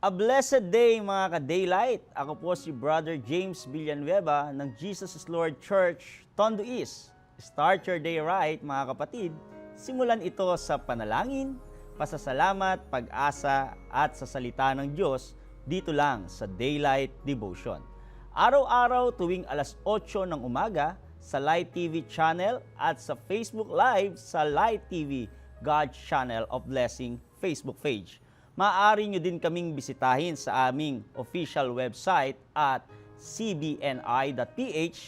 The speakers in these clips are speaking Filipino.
A blessed day mga ka-daylight. Ako po si Brother James Villanueva ng Jesus is Lord Church, Tondo East. Start your day right mga kapatid. Simulan ito sa panalangin, pasasalamat, pag-asa at sa salita ng Diyos dito lang sa Daylight Devotion. Araw-araw tuwing alas 8 ng umaga sa Light TV channel at sa Facebook Live sa Light TV God's Channel of Blessing Facebook page maaari nyo din kaming bisitahin sa aming official website at cbni.ph.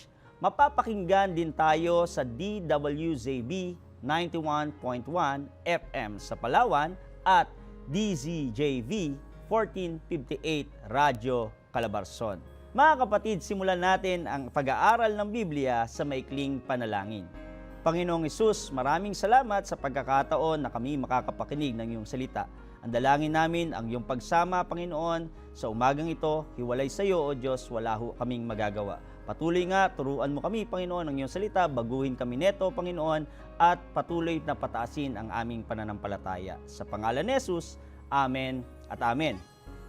Mapapakinggan din tayo sa DWZB 91.1 FM sa Palawan at DZJV 1458 Radyo Calabarzon. Mga kapatid, simulan natin ang pag-aaral ng Biblia sa maikling panalangin. Panginoong Isus, maraming salamat sa pagkakataon na kami makakapakinig ng iyong salita. Ang dalangin namin ang iyong pagsama, Panginoon, sa umagang ito, hiwalay sa iyo, O Diyos, wala ho kaming magagawa. Patuloy nga, turuan mo kami, Panginoon, ng iyong salita, baguhin kami neto, Panginoon, at patuloy na pataasin ang aming pananampalataya. Sa pangalan ni Jesus, Amen at Amen.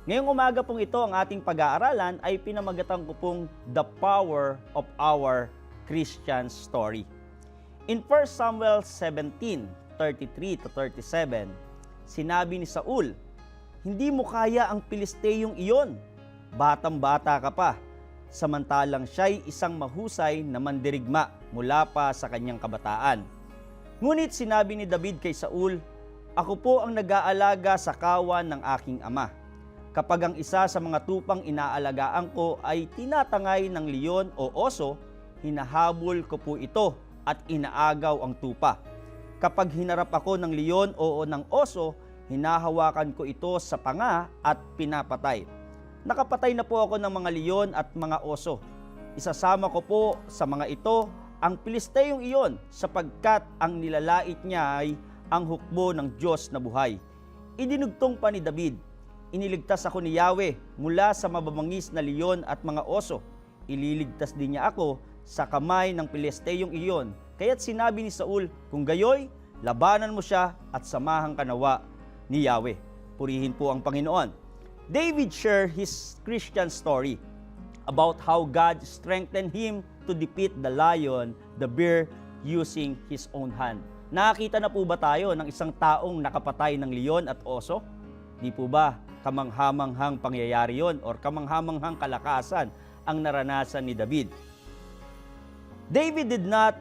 Ngayong umaga pong ito, ang ating pag-aaralan ay pinamagatan ko pong The Power of Our Christian Story. In 1 Samuel 17, 33 to 37, sinabi ni Saul, Hindi mo kaya ang Pilisteyong iyon. Batang-bata ka pa. Samantalang siya'y isang mahusay na mandirigma mula pa sa kanyang kabataan. Ngunit sinabi ni David kay Saul, Ako po ang nag-aalaga sa kawan ng aking ama. Kapag ang isa sa mga tupang inaalagaan ko ay tinatangay ng leon o oso, hinahabol ko po ito at inaagaw ang tupa. Kapag hinarap ako ng leon o ng oso, hinahawakan ko ito sa panga at pinapatay. Nakapatay na po ako ng mga leon at mga oso. Isasama ko po sa mga ito ang Pilisteyong iyon sapagkat ang nilalait niya ay ang hukbo ng Diyos na buhay. Idinugtong pa ni David, Iniligtas ako ni Yahweh mula sa mababangis na leon at mga oso. Ililigtas din niya ako sa kamay ng Pilisteyong iyon. Kaya't sinabi ni Saul, kung gayoy, labanan mo siya at samahan kanawa ni Yahweh. Purihin po ang Panginoon. David shared his Christian story about how God strengthened him to defeat the lion, the bear, using his own hand. Nakakita na po ba tayo ng isang taong nakapatay ng leon at oso? Di po ba kamanghamanghang pangyayari yon or kamanghamanghang kalakasan ang naranasan ni David? David did not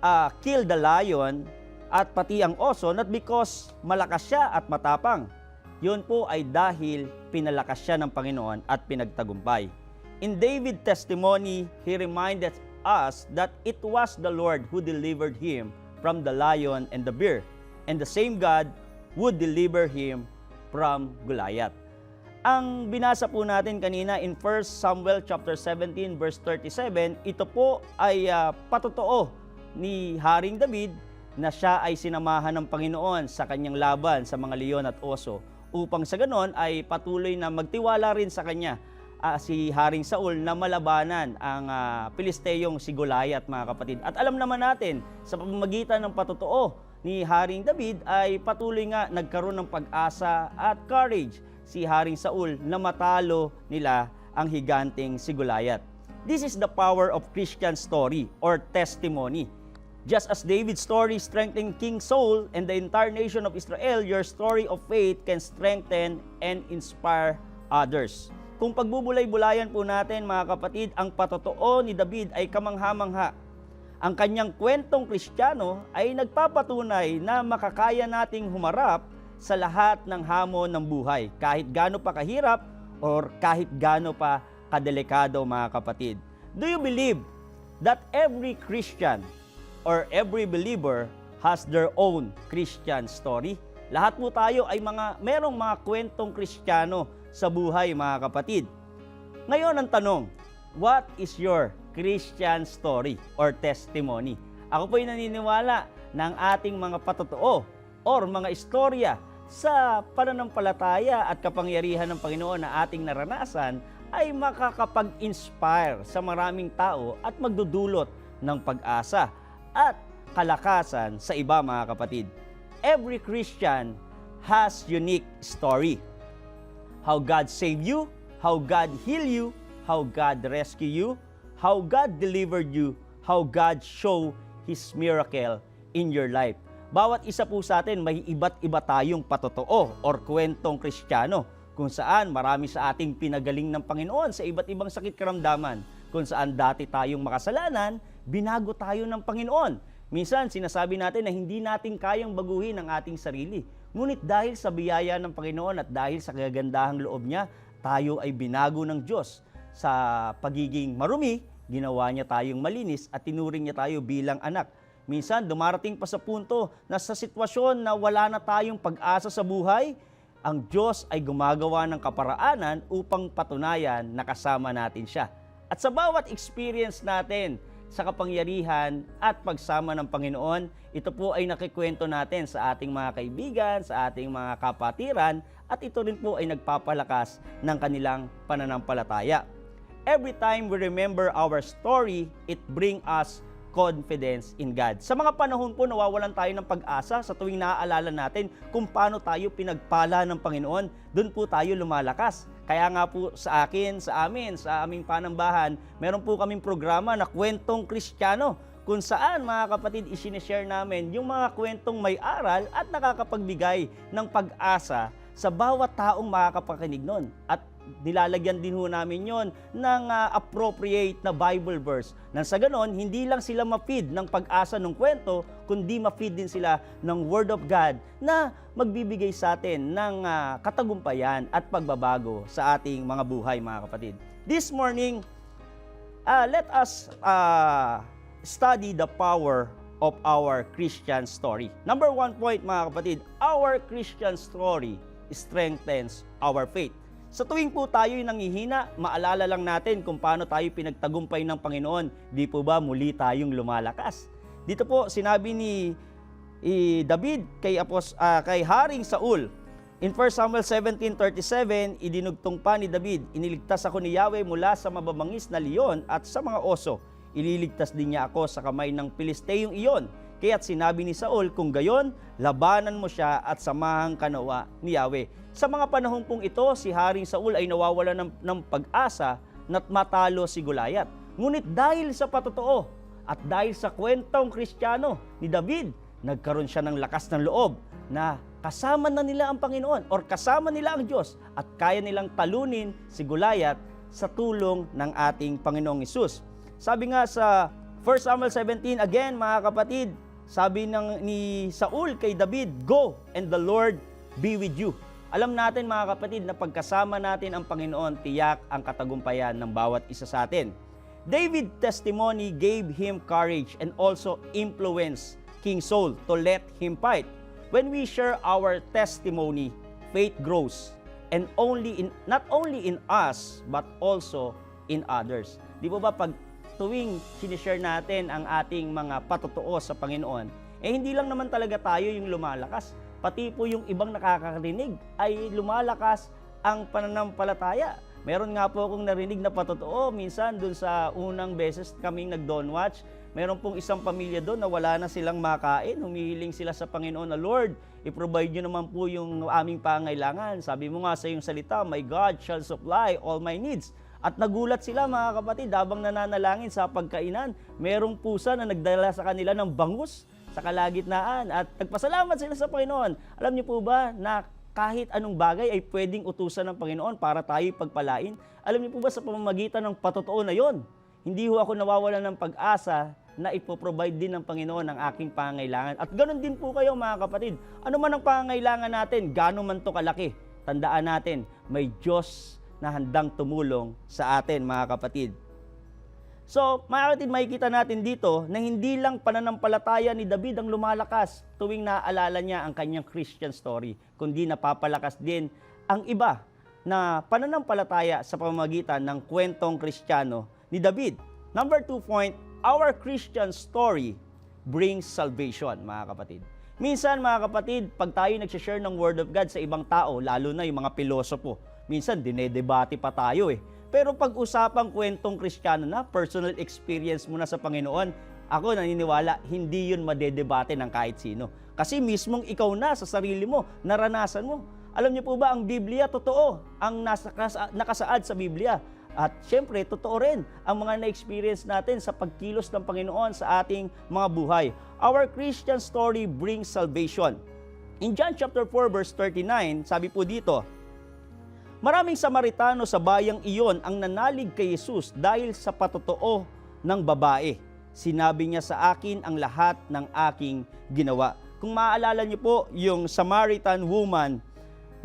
uh, kill the lion at pati ang oso not because malakas siya at matapang. Yun po ay dahil pinalakas siya ng Panginoon at pinagtagumpay. In David's testimony, he reminded us that it was the Lord who delivered him from the lion and the bear, and the same God would deliver him from Goliath. Ang binasa po natin kanina in 1 Samuel chapter 17 verse 37, ito po ay uh, patotoo ni Haring David na siya ay sinamahan ng Panginoon sa kanyang laban sa mga leon at oso upang sa ganon ay patuloy na magtiwala rin sa kanya uh, si Haring Saul na malabanan ang uh, Pilisteyong si Goliath mga kapatid. At alam naman natin sa pamamagitan ng patotoo ni Haring David ay patuloy nga nagkaroon ng pag-asa at courage si Haring Saul na matalo nila ang higanteng si Goliath. This is the power of Christian story or testimony. Just as David's story strengthened King Saul and the entire nation of Israel, your story of faith can strengthen and inspire others. Kung pagbubulay-bulayan po natin mga kapatid, ang patotoo ni David ay kamangha-mangha. Ang kanyang kwentong kristyano ay nagpapatunay na makakaya nating humarap sa lahat ng hamon ng buhay, kahit gaano pa kahirap or kahit gaano pa kadelikado mga kapatid. Do you believe that every Christian or every believer has their own Christian story. Lahat po tayo ay mga merong mga kwentong Kristiyano sa buhay mga kapatid. Ngayon ang tanong, what is your Christian story or testimony? Ako po'y naniniwala ng ating mga patotoo or mga istorya sa pananampalataya at kapangyarihan ng Panginoon na ating naranasan ay makakapag-inspire sa maraming tao at magdudulot ng pag-asa at kalakasan sa iba mga kapatid. Every Christian has unique story. How God saved you, how God healed you, how God rescued you, how God delivered you, how God show His miracle in your life. Bawat isa po sa atin may iba't iba tayong patotoo or kwentong kristyano kung saan marami sa ating pinagaling ng Panginoon sa iba't ibang sakit karamdaman. Kung saan dati tayong makasalanan, binago tayo ng Panginoon. Minsan sinasabi natin na hindi natin kayang baguhin ang ating sarili. Ngunit dahil sa biyaya ng Panginoon at dahil sa kagandahang loob niya, tayo ay binago ng Diyos. Sa pagiging marumi, ginawa niya tayong malinis at tinuring niya tayo bilang anak. Minsan dumarating pa sa punto na sa sitwasyon na wala na tayong pag-asa sa buhay, ang Diyos ay gumagawa ng kaparaanan upang patunayan na kasama natin siya. At sa bawat experience natin sa kapangyarihan at pagsama ng Panginoon, ito po ay nakikwento natin sa ating mga kaibigan, sa ating mga kapatiran, at ito rin po ay nagpapalakas ng kanilang pananampalataya. Every time we remember our story, it bring us confidence in God. Sa mga panahon po nawawalan tayo ng pag-asa sa tuwing naaalala natin kung paano tayo pinagpala ng Panginoon, doon po tayo lumalakas. Kaya nga po sa akin, sa amin, sa aming panambahan, meron po kaming programa na kwentong kristyano kung saan mga kapatid isineshare namin yung mga kwentong may aral at nakakapagbigay ng pag-asa sa bawat taong makakapakinig nun. At nilalagyan din ho namin yon ng ah, appropriate na Bible verse. Nang sa ganon, hindi lang sila ma-feed ng pag-asa ng kwento, kundi ma-feed din sila ng Word of God na magbibigay sa atin ng ah, katagumpayan at pagbabago sa ating mga buhay, mga kapatid. This morning, ah, let us ah, study the power of our Christian story. Number one point, mga kapatid, our Christian story strengthens our faith. Sa tuwing po tayo'y nangihina, maalala lang natin kung paano tayo pinagtagumpay ng Panginoon. Di po ba muli tayong lumalakas? Dito po sinabi ni David kay Apos ah, kay Haring Saul In 1 Samuel 17:37, idinugtong pa ni David, iniligtas ako ni Yahweh mula sa mababangis na leon at sa mga oso. Ililigtas din niya ako sa kamay ng Pilisteyong iyon. Kaya't sinabi ni Saul, kung gayon, labanan mo siya at samahang kanawa ni Yahweh. Sa mga panahon pong ito, si Haring Saul ay nawawala ng, ng pag-asa na't matalo si Goliath. Ngunit dahil sa patotoo at dahil sa kwentong kristyano ni David, nagkaroon siya ng lakas ng loob na kasama na nila ang Panginoon or kasama nila ang Diyos at kaya nilang talunin si Goliath sa tulong ng ating Panginoong Isus. Sabi nga sa 1 Samuel 17, again mga kapatid, sabi ng ni Saul kay David, Go and the Lord be with you. Alam natin mga kapatid na pagkasama natin ang Panginoon, tiyak ang katagumpayan ng bawat isa sa atin. David testimony gave him courage and also influence King Saul to let him fight. When we share our testimony, faith grows and only in not only in us but also in others. Di po ba pag tuwing sinishare natin ang ating mga patotoo sa Panginoon, eh hindi lang naman talaga tayo yung lumalakas, pati po yung ibang nakakarinig ay lumalakas ang pananampalataya. Meron nga po akong narinig na patotoo minsan dun sa unang beses kaming nag-Don Watch. Meron pong isang pamilya doon na wala na silang makain. Humihiling sila sa Panginoon na, Lord, i-provide nyo naman po yung aming pangailangan. Sabi mo nga sa iyong salita, My God shall supply all my needs. At nagulat sila mga kapatid habang nananalangin sa pagkainan. Merong pusa na nagdala sa kanila ng bangus sa kalagitnaan at nagpasalamat sila sa Panginoon. Alam niyo po ba na kahit anong bagay ay pwedeng utusan ng Panginoon para tayo pagpalain? Alam niyo po ba sa pamamagitan ng patotoo na yon, hindi ho ako nawawala ng pag-asa na ipoprovide din ng Panginoon ang aking pangailangan. At ganoon din po kayo mga kapatid. Ano man ang pangailangan natin, gano'n man to kalaki, tandaan natin, may Diyos na handang tumulong sa atin mga kapatid. So, mga kapatid, makikita natin dito na hindi lang pananampalataya ni David ang lumalakas tuwing naaalala niya ang kanyang Christian story, kundi napapalakas din ang iba na pananampalataya sa pamamagitan ng kwentong kristyano ni David. Number two point, our Christian story brings salvation, mga kapatid. Minsan, mga kapatid, pag tayo nagsishare ng Word of God sa ibang tao, lalo na yung mga pilosopo, minsan dinedebate pa tayo eh. Pero pag usapang kwentong kristyano na, personal experience mo na sa Panginoon, ako naniniwala, hindi yun madedebate ng kahit sino. Kasi mismong ikaw na sa sarili mo, naranasan mo. Alam niyo po ba, ang Biblia, totoo. Ang nakasaad sa Biblia. At syempre, totoo rin ang mga na-experience natin sa pagkilos ng Panginoon sa ating mga buhay. Our Christian story brings salvation. In John chapter 4 verse 39, sabi po dito, Maraming Samaritano sa bayang iyon ang nanalig kay Jesus dahil sa patotoo ng babae. Sinabi niya sa akin ang lahat ng aking ginawa. Kung maaalala niyo po yung Samaritan woman,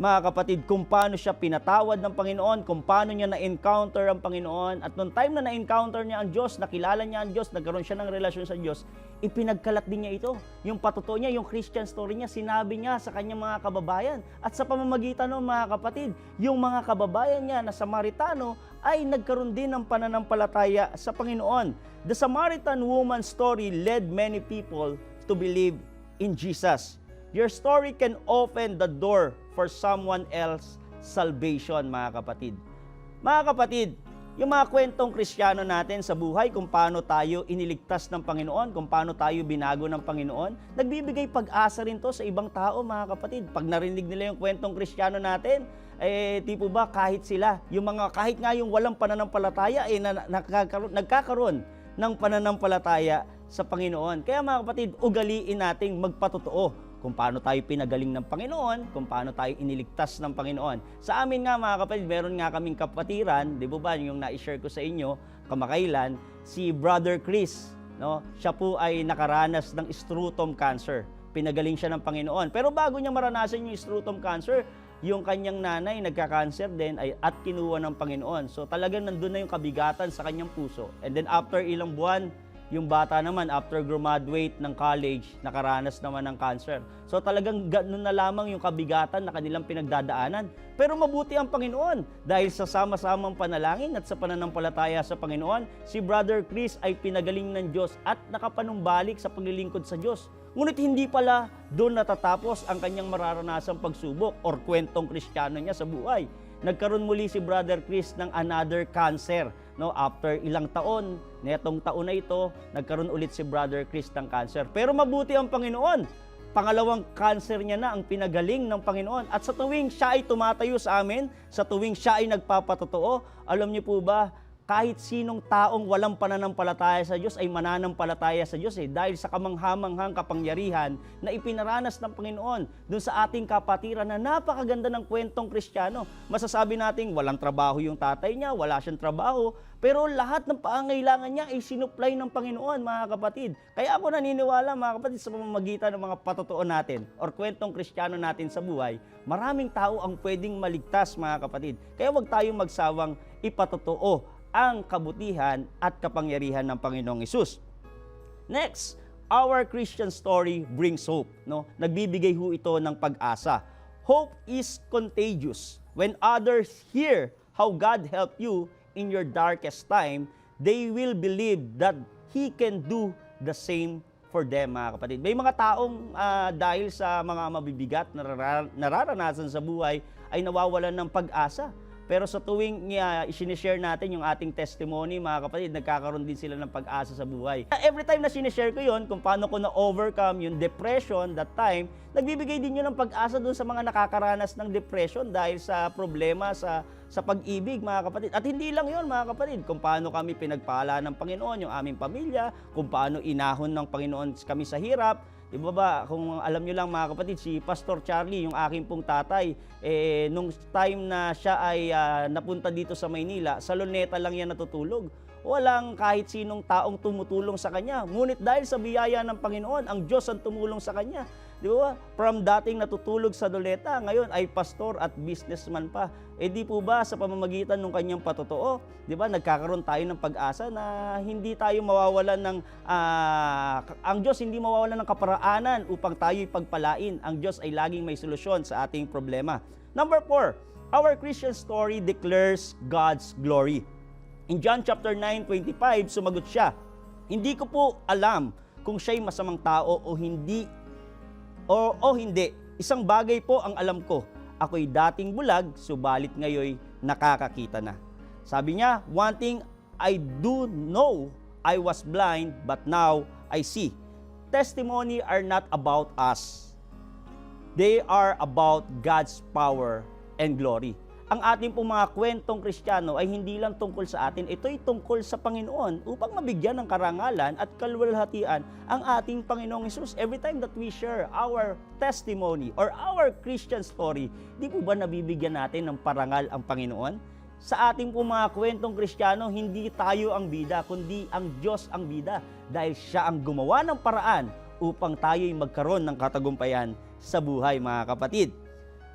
mga kapatid, kung paano siya pinatawad ng Panginoon, kung paano niya na-encounter ang Panginoon, at noong time na na-encounter niya ang Diyos, nakilala niya ang Diyos, nagkaroon siya ng relasyon sa Diyos, ipinagkalat din niya ito. Yung patotoo niya, yung Christian story niya, sinabi niya sa kanyang mga kababayan. At sa pamamagitan ng mga kapatid, yung mga kababayan niya na Samaritano ay nagkaroon din ng pananampalataya sa Panginoon. The Samaritan woman story led many people to believe in Jesus. Your story can open the door for someone else salvation, mga kapatid. Mga kapatid, yung mga kwentong kristyano natin sa buhay, kung paano tayo iniligtas ng Panginoon, kung paano tayo binago ng Panginoon, nagbibigay pag-asa rin to sa ibang tao, mga kapatid. Pag narinig nila yung kwentong kristyano natin, eh, tipo ba, kahit sila, yung mga, kahit nga yung walang pananampalataya, eh, na, nakakaroon, nagkakaroon ng pananampalataya sa Panginoon. Kaya mga kapatid, ugaliin nating magpatotoo kung paano tayo pinagaling ng Panginoon, kung paano tayo iniligtas ng Panginoon. Sa amin nga mga kapatid, meron nga kaming kapatiran, di ba ba, yung na-share ko sa inyo kamakailan, si Brother Chris. No? Siya po ay nakaranas ng scrotum cancer. Pinagaling siya ng Panginoon. Pero bago niya maranasan yung scrotum cancer, yung kanyang nanay nagka-cancer din ay at kinuha ng Panginoon. So talagang nandun na yung kabigatan sa kanyang puso. And then after ilang buwan, yung bata naman, after graduate ng college, nakaranas naman ng cancer. So talagang ganun na lamang yung kabigatan na kanilang pinagdadaanan. Pero mabuti ang Panginoon dahil sa sama-samang panalangin at sa pananampalataya sa Panginoon, si Brother Chris ay pinagaling ng Diyos at nakapanumbalik sa paglilingkod sa Diyos. Ngunit hindi pala doon natatapos ang kanyang mararanasang pagsubok or kwentong kristyano niya sa buhay. Nagkaroon muli si Brother Chris ng another cancer. No, after ilang taon, netong taon na ito, nagkaroon ulit si Brother Chris ng cancer. Pero mabuti ang Panginoon. Pangalawang cancer niya na ang pinagaling ng Panginoon. At sa tuwing siya ay tumatayo sa amin, sa tuwing siya ay nagpapatotoo, alam niyo po ba, kahit sinong taong walang pananampalataya sa Diyos ay mananampalataya sa Diyos eh dahil sa kamanghamanghang kapangyarihan na ipinaranas ng Panginoon dun sa ating kapatiran na napakaganda ng kwentong Kristiyano. Masasabi nating walang trabaho yung tatay niya, wala siyang trabaho, pero lahat ng pangangailangan niya ay sinupply ng Panginoon, mga kapatid. Kaya ako naniniwala, mga kapatid, sa pamamagitan ng mga patotoo natin or kwentong Kristiyano natin sa buhay, maraming tao ang pwedeng maligtas, mga kapatid. Kaya huwag tayong magsawang ipatotoo ang kabutihan at kapangyarihan ng Panginoong Isus. Next, our Christian story brings hope. No? Nagbibigay ho ito ng pag-asa. Hope is contagious. When others hear how God helped you in your darkest time, they will believe that He can do the same for them, mga kapatid. May mga taong ah, dahil sa mga mabibigat na narar- nararanasan sa buhay ay nawawalan ng pag-asa. Pero sa tuwing uh, isinishare natin yung ating testimony, mga kapatid, nagkakaroon din sila ng pag-asa sa buhay. Every time na sinishare ko yon kung paano ko na-overcome yung depression that time, nagbibigay din yun ng pag-asa dun sa mga nakakaranas ng depression dahil sa problema sa sa pag-ibig, mga kapatid. At hindi lang yon mga kapatid, kung paano kami pinagpala ng Panginoon, yung aming pamilya, kung paano inahon ng Panginoon kami sa hirap, Di ba ba, kung alam nyo lang mga kapatid, si Pastor Charlie, yung aking pong tatay, eh, nung time na siya ay ah, napunta dito sa Maynila, sa Luneta lang yan natutulog. Walang kahit sinong taong tumutulong sa kanya. Ngunit dahil sa biyaya ng Panginoon, ang Diyos ang tumulong sa kanya. Di ba? From dating natutulog sa Doleta, ngayon ay pastor at businessman pa. E di po ba sa pamamagitan ng kanyang patotoo, di ba, nagkakaroon tayo ng pag-asa na hindi tayo mawawalan ng, ah, ang Diyos hindi mawawalan ng kaparaanan upang tayo'y pagpalain. Ang Diyos ay laging may solusyon sa ating problema. Number four, our Christian story declares God's glory. In John chapter 9:25, sumagot siya, Hindi ko po alam kung siya'y masamang tao o hindi o, o hindi. Isang bagay po ang alam ko. Ako'y dating bulag, subalit ngayon nakakakita na. Sabi niya, one thing I do know, I was blind, but now I see. Testimony are not about us. They are about God's power and glory. Ang ating pong mga kwentong kristyano ay hindi lang tungkol sa atin, ito'y tungkol sa Panginoon upang mabigyan ng karangalan at kalwalhatian ang ating Panginoong Isus. Every time that we share our testimony or our Christian story, di po ba nabibigyan natin ng parangal ang Panginoon? Sa ating pong mga kwentong kristyano, hindi tayo ang bida, kundi ang Diyos ang bida dahil siya ang gumawa ng paraan upang tayo'y magkaroon ng katagumpayan sa buhay mga kapatid.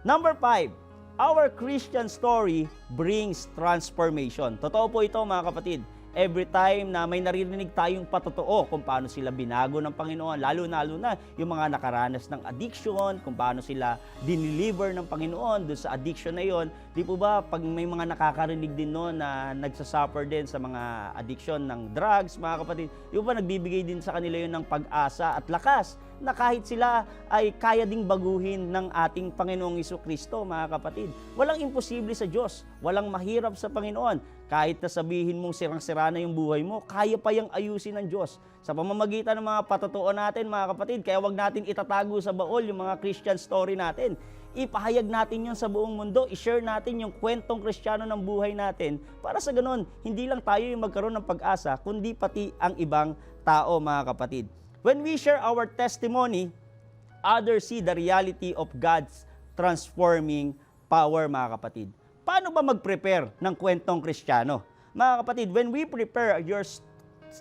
Number five, our Christian story brings transformation. Totoo po ito mga kapatid. Every time na may naririnig tayong patotoo kung paano sila binago ng Panginoon, lalo-lalo na yung mga nakaranas ng addiction, kung paano sila dineliver ng Panginoon doon sa addiction na yon. Di po ba, pag may mga nakakarinig din noon na nagsasuffer din sa mga addiction ng drugs, mga kapatid, di po ba nagbibigay din sa kanila yun ng pag-asa at lakas na kahit sila ay kaya ding baguhin ng ating Panginoong Iso Kristo, mga kapatid. Walang imposible sa Diyos, walang mahirap sa Panginoon. Kahit na sabihin mong sirang-sira na yung buhay mo, kaya pa yung ayusin ng Diyos. Sa pamamagitan ng mga patotoo natin, mga kapatid, kaya wag natin itatago sa baol yung mga Christian story natin. Ipahayag natin yun sa buong mundo, i-share natin yung kwentong kristyano ng buhay natin para sa ganun, hindi lang tayo yung magkaroon ng pag-asa, kundi pati ang ibang tao, mga kapatid. When we share our testimony, others see the reality of God's transforming power, mga kapatid. Paano ba mag-prepare ng kwentong kristyano? Mga kapatid, when we prepare your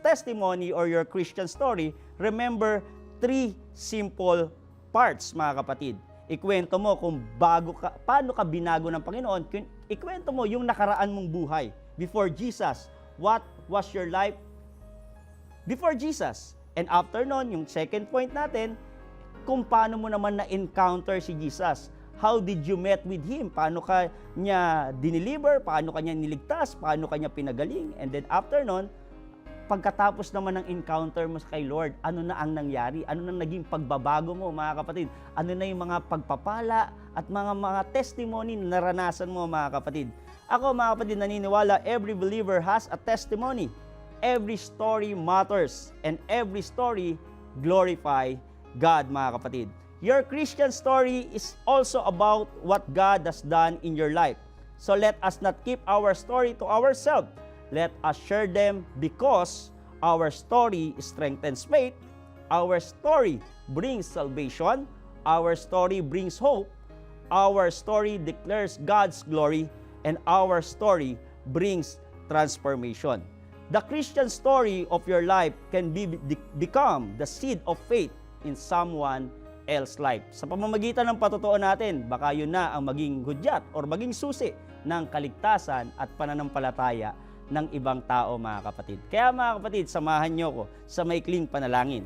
testimony or your Christian story, remember three simple parts, mga kapatid. Ikwento mo kung bago ka, paano ka binago ng Panginoon. Ikwento mo yung nakaraan mong buhay before Jesus. What was your life before Jesus. And after nun, yung second point natin, kung paano mo naman na-encounter si Jesus. How did you met with Him? Paano ka niya dineliver? Paano ka niya niligtas? Paano ka niya pinagaling? And then after nun, pagkatapos naman ng encounter mo kay Lord, ano na ang nangyari? Ano na naging pagbabago mo, mga kapatid? Ano na yung mga pagpapala at mga mga testimony na naranasan mo, mga kapatid? Ako, mga kapatid, naniniwala, every believer has a testimony. Every story matters and every story glorify God, mga kapatid. Your Christian story is also about what God has done in your life. So let us not keep our story to ourselves. Let us share them because our story strengthens faith, our story brings salvation, our story brings hope, our story declares God's glory, and our story brings transformation. The Christian story of your life can be, become the seed of faith in someone else life. Sa pamamagitan ng patotoo natin, baka yun na ang maging hudyat or maging susi ng kaligtasan at pananampalataya ng ibang tao mga kapatid. Kaya mga kapatid, samahan niyo ko sa maikling panalangin.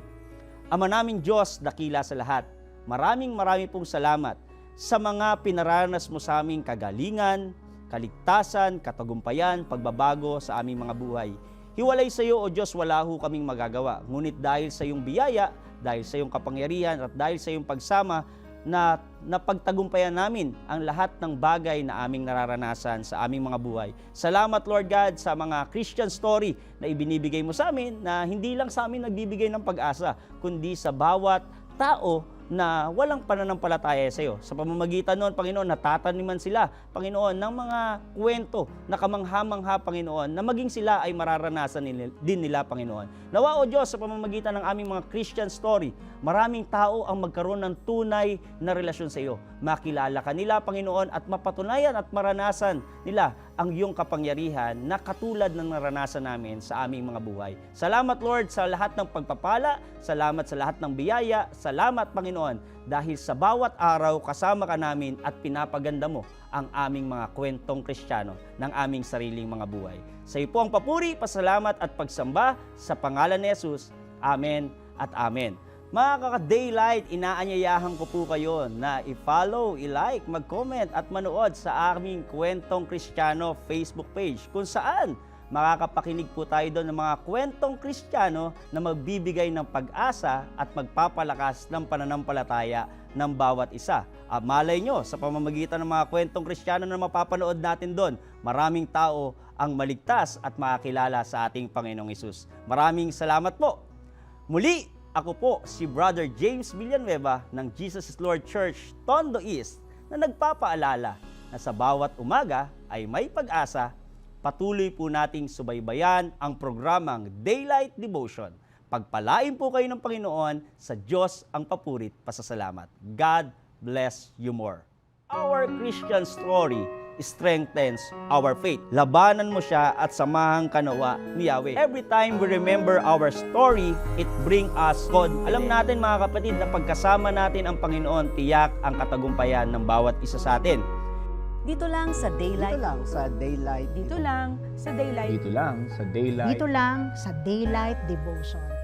Ama naming Diyos, dakila sa lahat, maraming maraming pong salamat sa mga pinaranas mo sa aming kagalingan, kaligtasan, katagumpayan, pagbabago sa aming mga buhay. Hiwalay sa iyo, O Diyos, wala ho kaming magagawa. Ngunit dahil sa iyong biyaya, dahil sa iyong kapangyarihan at dahil sa iyong pagsama, na napagtagumpayan namin ang lahat ng bagay na aming nararanasan sa aming mga buhay. Salamat Lord God sa mga Christian story na ibinibigay mo sa amin na hindi lang sa amin nagbibigay ng pag-asa, kundi sa bawat tao na walang pananampalataya sa iyo. Sa pamamagitan noon, Panginoon, natataniman sila, Panginoon, ng mga kwento na kamangha-mangha, Panginoon, na maging sila ay mararanasan din nila, Panginoon. Nawa, O Diyos, sa pamamagitan ng aming mga Christian story, maraming tao ang magkaroon ng tunay na relasyon sa iyo. Makilala ka nila, Panginoon, at mapatunayan at maranasan nila ang iyong kapangyarihan na katulad ng naranasan namin sa aming mga buhay. Salamat, Lord, sa lahat ng pagpapala, salamat sa lahat ng biyaya, salamat, Panginoon, dahil sa bawat araw kasama ka namin at pinapaganda mo ang aming mga kwentong kristyano ng aming sariling mga buhay. Sa iyo po ang papuri, pasalamat at pagsamba sa pangalan ni Jesus. Amen at Amen. Mga kaka-daylight, inaanyayahan ko po kayo na i-follow, i-like, mag-comment at manood sa aming Kwentong Kristiyano Facebook page kung saan makakapakinig po tayo doon ng mga kwentong kristyano na magbibigay ng pag-asa at magpapalakas ng pananampalataya ng bawat isa. At malay nyo, sa pamamagitan ng mga kwentong kristyano na mapapanood natin doon, maraming tao ang maligtas at makakilala sa ating Panginoong Isus. Maraming salamat po. Muli, ako po si Brother James Villanueva ng Jesus is Lord Church, Tondo East, na nagpapaalala na sa bawat umaga ay may pag-asa, patuloy po nating subaybayan ang programang Daylight Devotion. Pagpalain po kayo ng Panginoon, sa Diyos ang papurit pasasalamat. God bless you more. Our Christian story strengthens our faith. Labanan mo siya at samahang kanawa ni Yahweh. Every time we remember our story, it bring us God. Alam natin mga kapatid na pagkasama natin ang Panginoon, tiyak ang katagumpayan ng bawat isa sa atin. Dito lang sa Dito Daylight. lang sa Daylight. Dito lang sa Daylight. Dito lang sa Daylight. Dito lang sa Daylight Devotion.